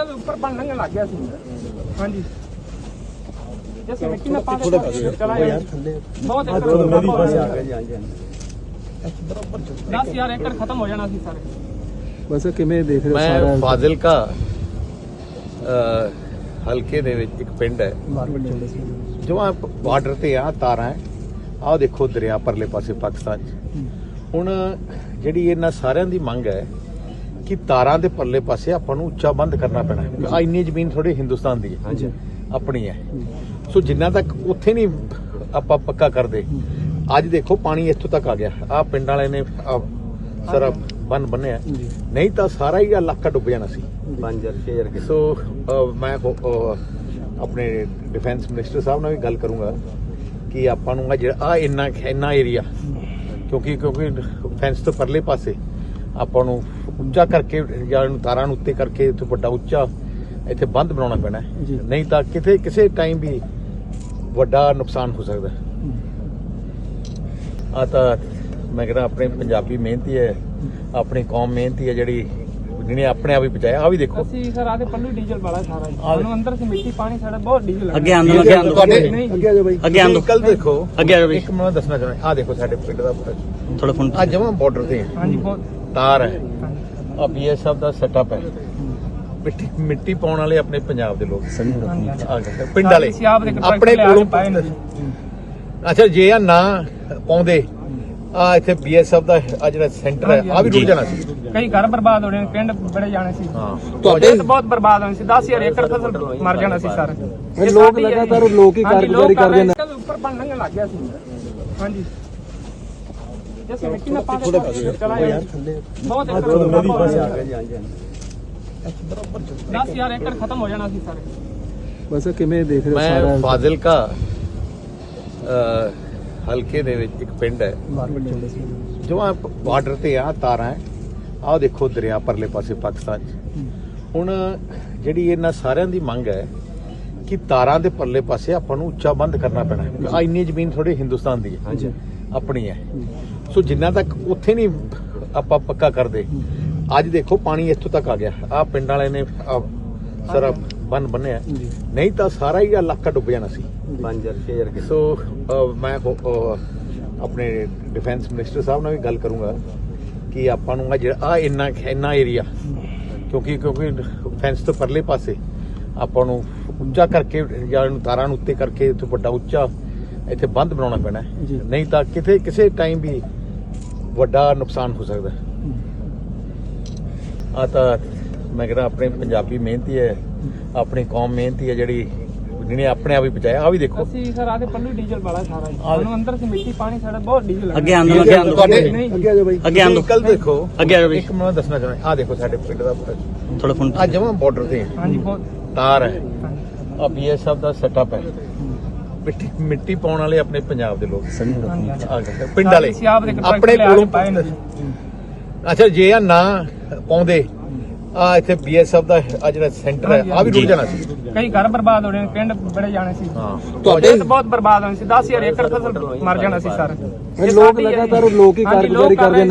ਏਕੜ ਦੇ ਉੱਪਰ ਪਾਣੀ ਲੰਘਣ ਲੱਗ ਗਿਆ ਸੀ। ਹਾਂਜੀ। ਜਿਸ ਮਿੱਟੀ ਨਾਲ ਪਾਣੀ ਚਲਾ ਯਾਰ ਬਹੁਤ ਏਕੜ ਮੇਰੀ ਪਾਸੇ ਆ ਗਿਆ ਜੀ 10000 ਏਕੜ ਖਤਮ ਹੋ ਜਾਣਾ ਸੀ ਸਾਰੇ। ਬਸ ਕਿਵੇਂ ਦੇਖ ਰਹੇ ਹੋ ਮੈਂ ਫਾਜ਼ਿਲਕਾ ਹਲਕੇ ਦੇ ਵਿੱਚ ਇੱਕ ਪਿੰਡ ਹੈ। ਜੋ ਆ ਬਾਰਡਰ ਤੇ ਆ ਤਾਰਾਂ ਆਹ ਦੇਖੋ ਦਰਿਆ ਪਰਲੇ ਪਾਸੇ ਪਾਕਿਸਤਾਨ ਚ। ਹੁਣ ਜਿਹੜੀ ਇਹਨਾਂ ਸਾਰਿਆਂ ਦੀ ਮੰਗ ਹੈ ਕਿ ਤਾਰਾਂ ਦੇ ਪਰਲੇ ਪਾਸੇ ਆਪਾਂ ਨੂੰ ਉੱਚਾ ਬੰਦ ਕਰਨਾ ਪੈਣਾ ਆ ਇੰਨੀ ਜ਼ਮੀਨ ਥੋੜੀ ਹਿੰਦੁਸਤਾਨ ਦੀ ਹੈ ਆਪਣੀ ਹੈ। ਸੋ ਜਿੰਨਾ ਤੱਕ ਉੱਥੇ ਨਹੀਂ ਆਪਾਂ ਪੱਕਾ ਕਰਦੇ ਅੱਜ ਦੇਖੋ ਪਾਣੀ ਇੱਥੋਂ ਤੱਕ ਆ ਗਿਆ। ਆ ਪਿੰਡ ਵਾਲੇ ਨੇ ਸਾਰਾ ਬੰਨ ਬੰਨਿਆ। ਨਹੀਂ ਤਾਂ ਸਾਰਾ ਹੀ ਇਲਾਕਾ ਡੁੱਬ ਜਾਣਾ ਸੀ। 5000 ਸੋ ਮੈਂ ਹੋ- ਆਪਣੇ ਡਿਫੈਂਸ ਮਿਨਿਸਟਰ ਸਾਹਿਬ ਨਾਲ ਵੀ ਗੱਲ ਕਰੂੰਗਾ ਕਿ ਆਪਾਂ ਨੂੰ ਆ ਜਿਹੜਾ ਆ ਇੰਨਾ ਇੰਨਾ ਏਰੀਆ ਕਿਉਂਕਿ ਕਿਉਂਕਿ ਫੈਂਸ ਤੋਂ ਪਰਲੇ ਪਾਸੇ ਆਪਾਂ ਨੂੰ ਉੱਚਾ ਕਰਕੇ ਜਾਂ ਇਹਨੂੰ ਤਾਰਾਂ ਨੂੰ ਉੱਤੇ ਕਰਕੇ ਇੱਥੇ ਵੱਡਾ ਉੱਚਾ ਇੱਥੇ ਬੰਦ ਬਣਾਉਣਾ ਪੈਣਾ। ਨਹੀਂ ਤਾਂ ਕਿਤੇ ਕਿਸੇ ਟਾਈਮ ਵੀ ਵੱਡਾ ਨੁਕਸਾਨ ਹੋ ਸਕਦਾ ਆ ਤਾਂ ਮੈਂ ਕਹਿੰਦਾ ਆਪਣੇ ਪੰਜਾਬੀ ਮਿਹਨਤੀ ਹੈ ਆਪਣੀ ਕੌਮ ਮਿਹਨਤੀ ਹੈ ਜਿਹੜੀ ਜਿਹਨੇ ਆਪਣੇ ਆਪ ਹੀ ਬਚਾਇਆ। ਆ ਵੀ ਦੇਖੋ। ਅਸੀਂ ਸਰ ਆਦੇ ਪੱਲੂ ਡੀਜ਼ਲ ਵਾਲਾ ਸਾਰਾ ਹੀ। ਸਾਨੂੰ ਅੰਦਰ ਸੀ ਮਿੱਟੀ ਪਾਣੀ ਸਾਡਾ ਬਹੁਤ ਡੀਜ਼ਲ ਲੱਗਾ ਅੱਗੇ ਆਂਦੋ ਅੱਗੇ ਆਂਦੋ ਅੱਗੇ ਆ ਜਾਓ ਬਾਈ। ਅੱਗੇ ਆਂਦੋ ਕੱਲ ਦੇਖੋ। ਅੱਗੇ ਆ ਜਾਓ ਬਈ। ਇੱਕ ਮੈਂ ਦੱਸਣਾ ਚਾਹੁੰਦਾ। ਆ ਦੇਖੋ ਸਾਡੇ ਪਿੰਡ ਦਾ ਥੋੜਾ ਫੋਨ ਆ ਜਮਾ ਬਾਰਡਰ ਤੇ। ਹੈ। ਹਾਂਜੀ ਬਹੁਤ ਤਾਰ ਹੈ। ਆ ਬੀਐਸਐਫ ਦਾ ਸੈਟਅਪ ਹੈ। ਮਿੱਟੀ ਮਿੱਟੀ ਪਾਉਣ ਵਾਲੇ ਆਪਣੇ ਪੰਜਾਬ ਦੇ ਲੋਕ। ਹਾਂਜੀ ਆ ਗਏ, ਪਿੰਡ ਵਾਲੇ। ਆਪਣੇ ਆਪਣੇ ਕੋਲੋਂ। ਅੱਛਾ ਜੇ ਆ ਨਾ ਪਾਉਂਦੇ ਆ ਇੱਥੇ ਬੀਐਸਐਫ ਦਾ ਆ ਜਿਹੜਾ ਸੈਂਟਰ ਹੈ ਆ ਵੀ ਰੁਕ। ਜਾਣਾ ਸੀ। ਕਈ ਘਰ ਬਰਬਾਦ ਹੋ ਰਹੇ ਨੇ ਪਿੰਡ ਬੜੇ ਜਾਣੇ ਸੀ। ਹਾਂ। ਤੁਹਾਡੇ ਬਹੁਤ ਬਰਬਾਦ ਹੋਏ ਸੀ। 10000 ਏਕੜ ਫਸਲ ਮਰ ਜਾਣਾ ਸੀ ਸਾਰਾ। ਲੋਕ ਲਗਾਤਾਰ ਲੋਕ ਹੀ ਕਾਰਗੁਜ਼ਾਰੀ ਕਰਦੇ ਨੇ। ਉੱਪਰ ਲੱਗ ਗਿਆ ਸੀ। ਹਾਂਜੀ। ਜਿਸ ਮਿੱਟੀ ਨਾਲ ਪਾਣੀ ਚਲਾ ਯਾਰ ਬਹੁਤ ਏਕੜ ਮੇਰੀ ਪਾਸੇ ਆ ਗਿਆ ਜੀ 10000 ਏਕੜ ਖਤਮ ਹੋ ਜਾਣਾ ਸੀ ਸਾਰੇ ਬਸ ਕਿਵੇਂ ਦੇਖ ਰਹੇ ਹੋ ਮੈਂ ਫਾਜ਼ਿਲਕਾ ਹਲਕੇ ਦੇ ਵਿੱਚ ਇੱਕ ਪਿੰਡ ਹੈ ਜੋ ਆ ਬਾਰਡਰ ਤੇ ਆ ਤਾਰਾਂ ਆਹ ਦੇਖੋ ਦਰਿਆ ਪਰਲੇ ਪਾਸੇ ਪਾਕਿਸਤਾਨ ਚ ਹੁਣ ਜਿਹੜੀ ਇਹਨਾਂ ਸਾਰਿਆਂ ਦੀ ਮੰਗ ਹੈ ਕਿ ਤਾਰਾਂ ਦੇ ਪਰਲੇ ਪਾਸੇ ਆਪਾਂ ਨੂੰ ਉੱਚਾ ਬੰਦ ਕਰਨਾ ਪੈਣਾ ਆ ਇੰਨੀ ਜ਼ਮੀਨ ਥੋੜੀ ਹਿੰਦੁਸਤਾਨ ਦੀ ਹੈ ਆਪਣੀ ਹੈ ਸੋ ਜਿੰਨਾ ਤੱਕ ਉੱਥੇ ਨਹੀਂ ਆਪਾਂ ਪੱਕਾ ਕਰਦੇ ਅੱਜ ਦੇਖੋ ਪਾਣੀ ਇੱਥੋਂ ਤੱਕ ਆ ਗਿਆ। ਆ ਪਿੰਡ ਵਾਲੇ ਨੇ ਸਾਰਾ ਬੰਨ ਬੰਨਿਆ। ਨਹੀਂ ਤਾਂ ਸਾਰਾ ਹੀ ਇਲਾਕਾ ਡੁੱਬ ਜਾਣਾ ਸੀ। 5000 ਸੋ ਅਹ, ਮੈਂ ਆਪਣੇ ਡਿਫੈਂਸ ਮਿਨਿਸਟਰ ਸਾਹਿਬ ਨਾਲ ਵੀ ਗੱਲ ਕਰੂੰਗਾ ਕਿ ਆਪਾਂ ਨੂੰ ਆ ਜਿਹੜਾ ਆ ਇੰਨਾ ਇੰਨਾ ਏਰੀਆ ਕਿਉਂਕਿ ਕਿਉਂਕਿ ਫੈਂਸ ਤੋਂ ਪਰਲੇ ਪਾਸੇ ਆਪਾਂ ਨੂੰ ਉੱਚਾ ਕਰਕੇ ਜਾਂ ਇਹਨੂੰ ਤਾਰਾਂ ਨੂੰ ਉੱਤੇ ਕਰਕੇ ਇੱਥੇ ਵੱਡਾ ਉੱਚਾ ਇੱਥੇ ਬੰਦ ਬਣਾਉਣਾ ਪੈਣਾ। ਨਹੀਂ ਤਾਂ ਕਿਤੇ ਕਿਸੇ ਟਾਈਮ ਵੀ ਵੱਡਾ ਨੁਕਸਾਨ ਹੋ ਸਕਦਾ। ਆ ਤਾਂ ਮੈਂ ਕਹਿੰਦਾ ਆਪਣੇ ਪੰਜਾਬੀ ਮਿਹਨਤੀ ਹੈ ਆਪਣੀ ਕੌਮ ਮਿਹਨਤੀ ਹੈ ਜਿਹੜੀ ਜਿਹਨੇ ਆਪਣੇ ਆਪ ਹੀ ਬਚਾਇਆ। ਆ ਵੀ ਦੇਖੋ। ਅਸੀਂ ਸਰ ਆਦੇ ਪੱਲੂ ਡੀਜ਼ਲ ਵਾਲਾ ਸਾਰਾ ਹੀ। ਸਾਨੂੰ ਅੰਦਰ ਸੀ ਮਿੱਟੀ ਪਾਣੀ ਸਾਡਾ ਬਹੁਤ ਡੀਜ਼ਲ ਅੱਗੇ ਆਂਦੋ ਅੱਗੇ ਆਂਦੋ ਅੱਗੇ ਆ ਜਾਓ ਬਾਈ। ਅੱਗੇ ਆਂਦੋ ਕੱਲ ਦੇਖੋ। ਅੱਗੇ ਆ ਜਾਓ ਬਈ। ਇੱਕ ਮੈਂ ਦੱਸਣਾ ਚਾਹੁੰਦਾ ਆ ਦੇਖੋ ਸਾਡੇ ਪਿੰਡ ਦਾ ਥੋੜਾ ਫੋਨ ਆ ਜਮਾ ਬਾਰਡਰ ਤੇ ਹੈ। ਹਾਂਜੀ ਬਹੁਤ ਤਾਰ ਹੈ। ਹਾਂਜੀ। ਆ ਬੀਐਸਐਫ ਦਾ ਸੈਟਅਪ ਹੈ। ਮਿੱਟੀ ਮਿੱਟੀ ਪਾਉਣ ਵਾਲੇ ਆਪਣੇ ਪੰਜਾਬ ਦੇ ਲੋਕ ਆ ਗਏ, ਪਿੰਡ ਵਾਲੇ। ਅਸੀਂ ਆਪ ਦੇ ਆਪਣੇ ਕੋਲੋਂ ਕੋਲੋਂ ਪਾਏ ਨੇ। ਜੀ। ਅੱਛਾ ਜੇ ਆ ਨਾ ਪਾਉਂਦੇ ਆ ਇੱਥੇ ਬੀਐਸਐਫ ਦਾ ਆ ਜਿਹੜਾ ਸੈਂਟਰ ਹੈ ਆ ਵੀ ਰੁਕ। ਜਾਣਾ ਸੀ। ਕਈ ਘਰ ਬਰਬਾਦ ਹੋ ਰਹੇ ਨੇ ਪਿੰਡ ਬੜੇ ਜਾਣੇ ਸੀ। ਹਾਂ। ਤੁਹਾਡੇ ਬਹੁਤ ਬਰਬਾਦ ਹੋਏ ਸੀ 10000 ਏਕੜ ਫਸਲ ਮਰ ਜਾਣਾ ਸੀ ਸਾਰਾ। ਇਹ ਲੋਕ ਲਗਾਤਾਰ ਲੋਕ ਹੀ ਕਾਰਗੁਜ਼ਾਰੀ ਕਰ ਕਰਦੇ ਨੇ।